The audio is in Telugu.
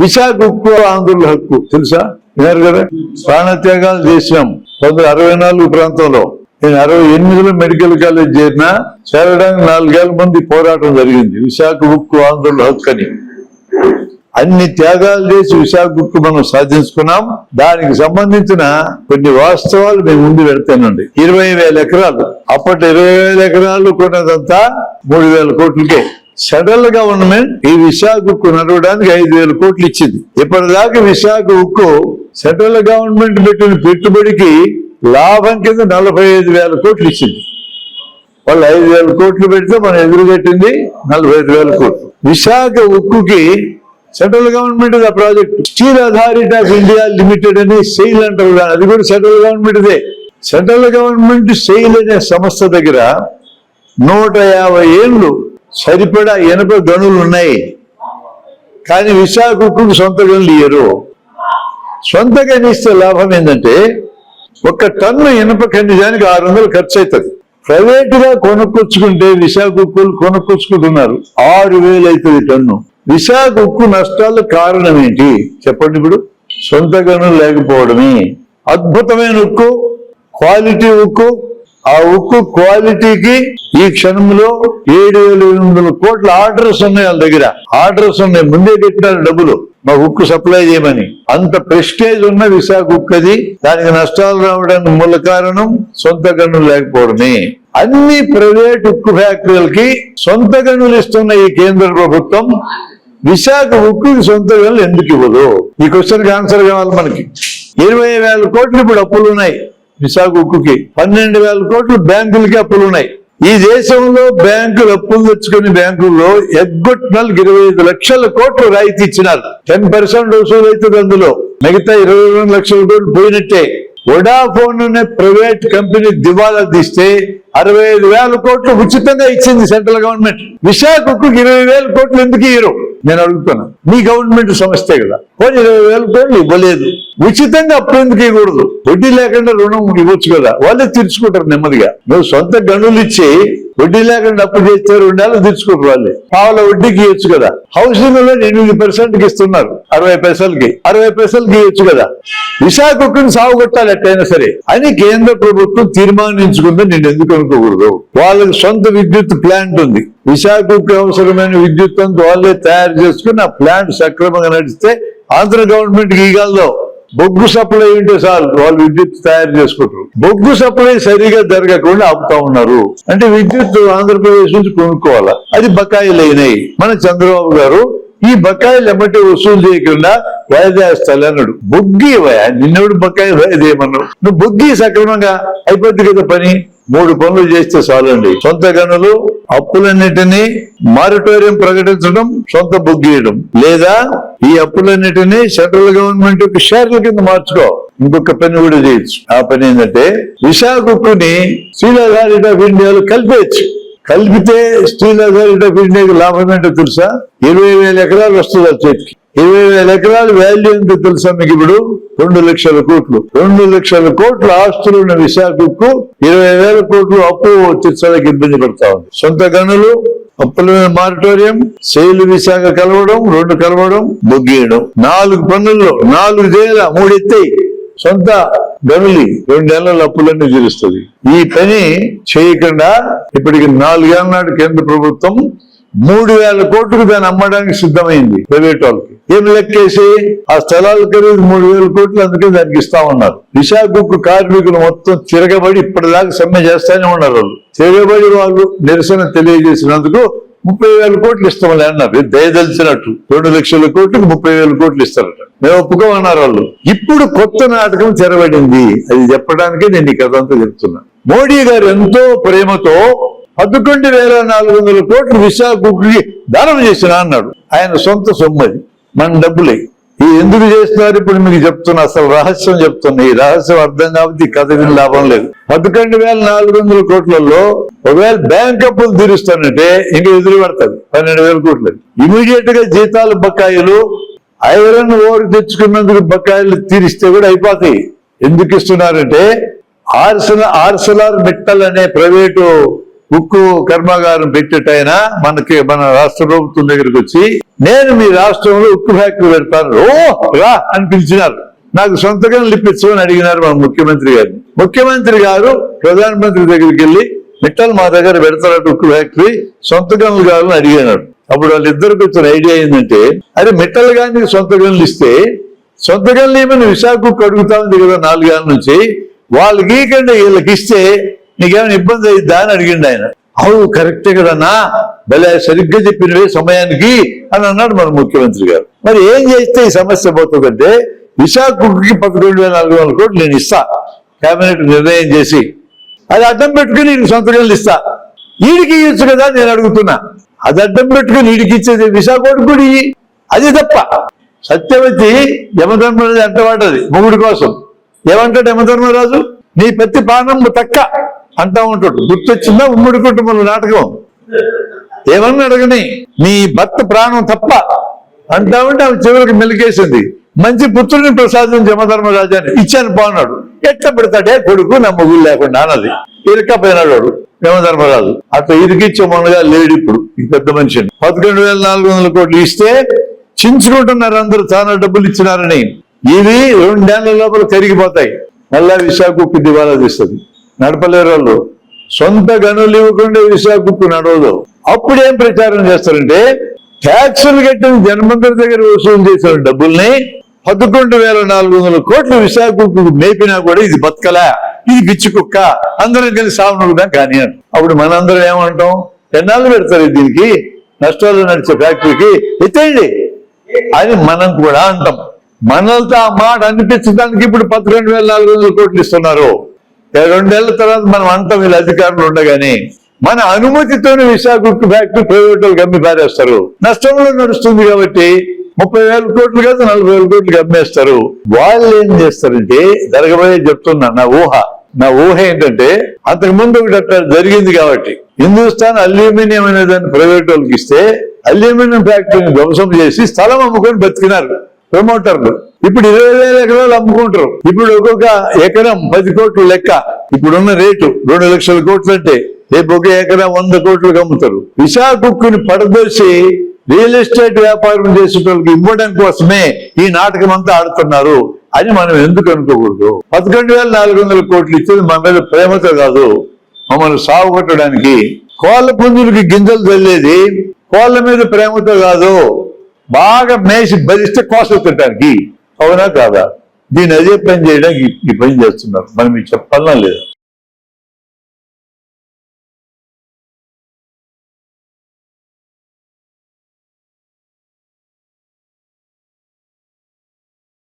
విశాఖ ఉక్కు ఆంధ్రుల హక్కు తెలుసా? విన్నారు కదా? ప్రాణత్యాగాలు చేసినాం. పంతొమ్మిది అరవై నాలుగు ప్రాంతంలో. నేను అరవై ఎనిమిదిలో మెడికల్ కాలేజ్ చేరినా చేరడానికి నాలుగేళ్ళ మంది పోరాటం జరిగింది. విశాఖ ఉక్కు ఆంధ్రుల హక్కు అని. అన్ని త్యాగాలు చేసి విశాఖ ఉక్కు మనం సాధించుకున్నాం. దానికి సంబంధించిన కొన్ని వాస్తవాలు మేము ముందు పెడతానండి. ఇరవై వేల ఎకరాలు. అప్పటి ఇరవై వేల ఎకరాలు కొన్నదంతా మూడు వేల కోట్లకే. సెంట్రల్ గవర్నమెంట్ ఈ విశాఖ ఉక్కు నడవడానికి ఐదు వేల కోట్లు ఇచ్చింది. ఇప్పటిదాకా విశాఖ ఉక్కు సెంట్రల్ గవర్నమెంట్ పెట్టిన పెట్టుబడికి లాభం కింద నలభై ఐదు వేల కోట్లు ఇచ్చింది. వాళ్ళు ఐదు వేల కోట్లు పెడితే మనం ఎదురుగట్టింది నలభై ఐదు వేల కోట్లు. విశాఖ ఉక్కుకి సెంట్రల్ గవర్నమెంట్ ఆ project. Steel Authority of India Limited అని సెయిల్ అంటారు అది కూడా సెంట్రల్ గవర్నమెంట్దే. సెంట్రల్ గవర్నమెంట్ సెయిల్ అనే సంస్థ దగ్గర నూట యాభై ఏళ్ళు సరిపడా ఇనప గనులు ఉన్నాయి. కానీ విశాఖ సొంత గనులు ఇయ్యరు. సొంత గనిస్తే లాభం ఏంటంటే ఒక టన్ను ఇనప ఖనిజానికి ఆరు వందలు ఖర్చు అవుతుంది ప్రైవేట్గా కొనుక్కొచ్చుకుంటే విశాఖ ఉక్కులు కొనుక్కొచ్చుకుంటున్నారు. ఆరు వేలు అవుతుంది టన్ను. విశాఖ ఉక్కు నష్టాలు కారణం ఏంటి? చెప్పండి ఇప్పుడు. సొంత గనులు లేకపోవడమే. అద్భుతమైన ఉక్కు క్వాలిటీ ఉక్కు ఆ ఉక్కు క్వాలిటీకి ఈ క్షణంలో ఏడు వేల ఎనిమిది వందల కోట్ల ఆర్డర్స్ ఉన్నాయి వాళ్ళ దగ్గర. ఆర్డర్స్ ఉన్నాయి. ముందే పెట్టినారు డబ్బులు. మా ఉక్కు సప్లై చేయమని. అంత ప్రెస్టేజ్ ఉన్న విశాఖ ఉక్కు అది. దానికి నష్టాలు రావడానికి మూల కారణం సొంత గనులు లేకపోవడమే. అన్ని ప్రైవేట్ ఉక్కు ఫ్యాక్టరీలకి సొంత గనులు ఇస్తున్న ఈ కేంద్ర ప్రభుత్వం విశాఖ ఉక్కుకి సొంత గనులు ఎందుకు ఇవ్వదు? ఈ క్వశ్చన్కి ఆన్సర్ కావాలి మనకి. ఇరవై వేల కోట్లు ఇప్పుడు అప్పులు ఉన్నాయి. విశాఖ ఉక్కుకి పన్నెండు వేల కోట్లు బ్యాంకులకి అప్పులు ఉన్నాయి ఈ దేశంలో బ్యాంకులు అప్పులు తెచ్చుకునే బ్యాంకుల్లో ఎగ్గొట్టినలకు ఇరవై ఐదు లక్షల కోట్లు రాయితీ ఇచ్చినారు. టెన్ పర్సెంట్ వసూలు అవుతుంది అందులో. మిగతా ఇరవై రెండు లక్షల కోట్లు పోయినట్టే. వడాఫోన్ అనే ప్రైవేట్ కంపెనీ దివాలా తీస్తే అరవై ఐదు వేల కోట్లు ఉచితంగా ఇచ్చింది సెంట్రల్ గవర్నమెంట్. విశాఖకు ఇరవై వేల కోట్లు ఎందుకు ఇయ్యరు? నేను అడుగుతున్నా మీ గవర్నమెంట్ సంస్థే కదా. పోనీ ఇరవై వేల కోట్లు ఇవ్వలేదు. ఉచితంగా అప్పుడు ఎందుకు ఇవ్వకూడదు? వడ్డీ లేకుండా రుణం ఇవ్వచ్చు కదా. వాళ్ళే తీర్చుకుంటారు నెమ్మదిగా. నువ్వు సొంత గనులు ఇచ్చి వడ్డీ లేకుండా అప్పు చేస్తే రెండేళ్ళు తీర్చుకుంటారు వాళ్ళే. పావుల వడ్డీకి ఇవ్వచ్చు కదా. హౌసింగ్లో ఎనిమిది పర్సెంట్కి ఇస్తున్నారు. అరవై పైసలకి. అరవై పైసలకి ఇవ్వచ్చు కదా. విశాఖకుని సాగుగొట్టాలి ఎట్టయినా సరే. అని కేంద్ర ప్రభుత్వం తీర్మానించుకుంది నేను ఎందుకు అనుకోకూడదు? వాళ్ళకి సొంత విద్యుత్ ప్లాంట్ ఉంది. విశాఖకు అవసరమైన విద్యుత్ అంతా వాళ్ళే తయారు చేసుకుని ఆ ప్లాంట్ సక్రమంగా నడిస్తే ఆంధ్ర గవర్నమెంట్కి ఇవ్వగలదు. బొగ్గు సప్లై ఉంటే చాలు వాళ్ళు విద్యుత్ తయారు చేసుకుంటారు. బొగ్గు సప్లై సరిగా జరగకుండా ఆపుతా ఉన్నారు. అంటే విద్యుత్ ఆంధ్రప్రదేశ్ నుంచి కొనుక్కోవాలా? అది బకాయిలు అయినాయి మన చంద్రబాబు గారు ఈ బకాయిలు ఎమ్మటి వసూలు చేయకుండా వాయిదా అన్నాడు. బొగ్గి ఇవ్వయా? నిన్నడు బకాయి వాయిదేయమన్నావు నువ్వు బొగ్గి సక్రమంగా అయిపోద్ది కదా పని? మూడు పనులు చేస్తే చాలండి. సొంత గనులు అప్పులన్నిటినీ మారిటోరియం ప్రకటించడం సొంత బుగ్గీయడం లేదా ఈ అప్పులన్నిటినీ సెంట్రల్ గవర్నమెంట్ యొక్క షేర్ల కింద మార్చుకో. ఇంకొక పని కూడా చేయొచ్చు. ఆ పని ఏంటంటే విశాఖకుని స్టీల్ ఆఫ్ ఇండియాలో కలిపేయచ్చు. కలిపితే స్టీల్ అథారిటీ ఆఫ్ ఇండియాకి లాభం ఏంటో తెలుసా? ఇరవై వేల ఎకరాలు వస్తుంది ఆ చేతికి ఇరవై వేల ఎకరాలు వాల్యూ ఏంటో తెలుసా మీకు ఇప్పుడు? రెండు లక్షల కోట్లు. రెండు లక్షల కోట్ల ఆస్తులు ఉన్న విశాఖకు ఇరవై వేల కోట్లు అప్పు తీర్చడానికి ఇబ్బంది పడతా ఉంది. సొంత గనులు అప్పుల మీద మారిటోరియం సేలు విశాఖ కలవడం రెండు కలవడం బొగ్గేయడం నాలుగు పనుల్లో నాలుగు చేయాల మూడు ఎత్తాయి. సొంత గనులి రెండు నెలల అప్పులన్నీ తీరుస్తుంది. ఈ పని చేయకుండా ఇప్పటికి నాలుగేళ్ళ నాడు కేంద్ర ప్రభుత్వం మూడు వేల కోట్లకు దాన్ని అమ్మడానికి సిద్ధమైంది ప్రైవేట్ వాళ్ళకి. ఏం లెక్కేసి? ఆ స్థలాల ఖరీదు మూడు వేల కోట్లు అందుకే దానికి ఇస్తా ఉన్నారు. విశాఖకు కార్మికులు మొత్తం తిరగబడి ఇప్పటిదాకా సమ్మె చేస్తానే ఉన్నారు వాళ్ళు. తిరగబడి వాళ్ళు నిరసన తెలియజేసినందుకు ముప్పై వేల కోట్లు ఇస్తామని అన్నారు దయదలిచినట్టు రెండు లక్షల కోట్లకు ముప్పై వేల కోట్లు ఇస్తారట. మేము ఒప్పుకోమన్నారు వాళ్ళు. ఇప్పుడు కొత్త నాటకం తెరబడింది అది చెప్పడానికే నేను ఈ కథ అంతా చెప్తున్నా. మోడీ గారు ఎంతో ప్రేమతో పదకొండు వేల నాలుగు వందల కోట్లు విశాఖకి దానం చేసిన అన్నాడు. ఆయన సొంత సొమ్మది మన డబ్బులే. ఈ ఎందుకు చేస్తున్నారు? ఇప్పుడు మీకు చెప్తున్నా అసలు రహస్యం చెప్తున్నా. ఈ రహస్యం అర్థం కాబట్టి ఈ కథ విని లాభం లేదు. పదకొండు వేల నాలుగు వందల కోట్లలో ఒకవేళ బ్యాంక్ అప్పులు తీరుస్తానంటే ఇంకా ఎదురు పడుతుంది. పన్నెండు వేల కోట్లు. ఇమీడియట్గా జీతాలు బకాయిలు ఐరన్ ఓర్ తెచ్చుకున్నందుకు బకాయిలు తీరిస్తే కూడా అయిపోతాయి. ఎందుకు ఇస్తున్నారంటే ఆర్సల ఆర్సలార్ మిట్టల్ అనే ప్రైవేటు ఉక్కు కర్మాగారం పెట్టేటైనా మనకి మన రాష్ట్ర ప్రభుత్వం దగ్గరికి వచ్చి నేను మీ రాష్ట్రంలో ఉక్కు ఫ్యాక్టరీ పెడతాను. ఓ రా అని పిలిచినారు. నాకు సొంతగా లిప్పించమని అడిగినారు మన ముఖ్యమంత్రి గారిని ముఖ్యమంత్రి గారు ప్రధానమంత్రి దగ్గరికి వెళ్ళి మిట్టల్ మా దగ్గర పెడతారట ఉక్కు ఫ్యాక్టరీ సొంత గనులు కావాలని అడిగినాడు అప్పుడు వాళ్ళిద్దరికి వచ్చిన ఐడియా ఏంటంటే అరే మిట్టల్ గారికి సొంత గనులు ఇస్తే సొంత గనులు ఏమైనా విశాఖకు అడుగుతా ఉంది కదా నాలుగేళ్ళ నుంచి వాళ్ళకి ఈకండి వీళ్ళకి ఇస్తే నీకేమైనా ఇబ్బంది అయిద్దా అని అడిగిండు ఆయన. అవును కరెక్టే కదన్నా? భలే సరిగ్గా చెప్పినవే సమయానికి అని అన్నాడు మన ముఖ్యమంత్రి గారు. మరి ఏం చేస్తే ఈ సమస్య పోతుందంటే విశాఖకి పదకొండు వేల నాలుగు వందల కోట్లు నేను ఇస్తా. కేబినెట్ నిర్ణయం చేసి. అది అడ్డం పెట్టుకుని నీకు సొంత ఇస్తా. ఈడికి ఇచ్చు కదా నేను అడుగుతున్నా. అది అడ్డం పెట్టుకుని ఈడికి ఇచ్చేది విశాఖకు కూడా అది తప్ప. సత్యవతి యమధర్మరాజు అంటవాడది మొగుడు కోసం. ఏమంటాడు యమధర్మరాజు? నీ ప్రతి ప్రాణం తక్క. అంటా ఉంటాడు. గుర్తొచ్చిందా? ఉమ్మడి కుటుంబంలో నాటకం. ఏమన్నా అడగని. నీ భర్త ప్రాణం తప్ప అంటా ఉంటే ఆమె చివరికి మెలికేసింది. మంచి పుత్రుని ప్రసాదం జమధర్మరాజాని ఇచ్చాను బాగున్నాడు. ఎట్లా పెడతాడే? కొడుకు నా మొగుడు లేకుండా అన్నది. ఇరకపోయినాడు వాడు యమధర్మరాజు అట్లా ఇరికిచ్చే మొన్నగా లేడు ఇప్పుడు ఈ పెద్ద మనిషిని. పదకొండు వేల నాలుగు వందల కోట్లు ఇస్తే చించుకుంటున్నారు అందరూ చాలా డబ్బులు ఇచ్చినారని. ఇవి రెండేళ్ళ లోపల కరిగిపోతాయి. మళ్ళా విశాఖకు దివాలా తీస్తుంది. నడపలేరు వాళ్ళు సొంత గనులు ఇవ్వకుండా విశాఖకు నడవదు. అప్పుడు ఏం ప్రచారం చేస్తారంటే ట్యాక్సులు కట్టిన జన్మంతర దగ్గర వసూలు చేసిన డబ్బుల్ని పదకొండు వేల నాలుగు వందల కోట్లు విశాఖకు మేపినా కూడా ఇది బతకలా. ఇది పిచ్చి కుక్క. అందరం కలిసి సాగునుకుదాం కానీ అని. అప్పుడు మనందరం ఏమంటాం? ఎన్నాళ్ళు పెడతారు దీనికి. నష్టాలు నడిచే ఫ్యాక్టరీకి. ఎత్తేయండి. అని మనం కూడా అంటాం. మనలతో ఆ మాట అనిపించడానికి ఇప్పుడు పదకొండు వేల నాలుగు వందల కోట్లు ఇస్తున్నారు. రెండేళ్ళ తర్వాత మనం అంటాం వీళ్ళ అధికారులు ఉండగానే మన అనుమతితోనే విశాఖ ఫ్యాక్టరీ ప్రైవేట్ వాళ్ళకి అమ్మి పారేస్తారు. నష్టంలో నడుస్తుంది కాబట్టి ముప్పై వేల కోట్లు కాదు నలభై వేల కోట్లు అమ్మేస్తారు వాళ్ళు ఏం చేస్తారంటే జరగబోయే చెప్తున్నా నా ఊహ నా ఊహ ఏంటంటే అంతకు ముందు ఒకటి అట్లా జరిగింది కాబట్టి హిందుస్థాన్ అల్యూమినియం అనే దాన్ని ప్రైవేట్ వాళ్ళకి ఇస్తే అల్యూమినియం ఫ్యాక్టరీని ధ్వంసం చేసి స్థలం అమ్ముకొని బతికినారు. ప్రమోటర్లు. ఇప్పుడు ఇరవై వేల ఎకరాలు అమ్ముకుంటారు. ఇప్పుడు ఒక్కొక్క ఎకరం పది కోట్లు లెక్క. ఇప్పుడున్న రేటు రెండు లక్షల కోట్లు అంటే రేపు ఒక ఎకరం వంద కోట్లకు అమ్ముతారు. విశాఖకుని పడదోసి రియల్ ఎస్టేట్ వ్యాపారం చేసేటోళ్ళకి ఇవ్వడం కోసమే ఈ నాటకం అంతా ఆడుతున్నారు. అని మనం ఎందుకు అనుకోకూడదు? పదకొండు వేల నాలుగు వందల కోట్లు ఇచ్చేది మన మీద ప్రేమతో కాదు. మమ్మల్ని సాగుగొట్టడానికి కోళ్ళ పుంజులకి గింజలు చల్లేది కోళ్ళ మీద ప్రేమతో కాదు. బాగా మేసి భరిస్తే కోసలు తినడానికి అవునా కాదా? దీన్ని అదే పని చేయడానికి ఈ- పని చేస్తున్నారు. మనం మీకు లేదు లేదా?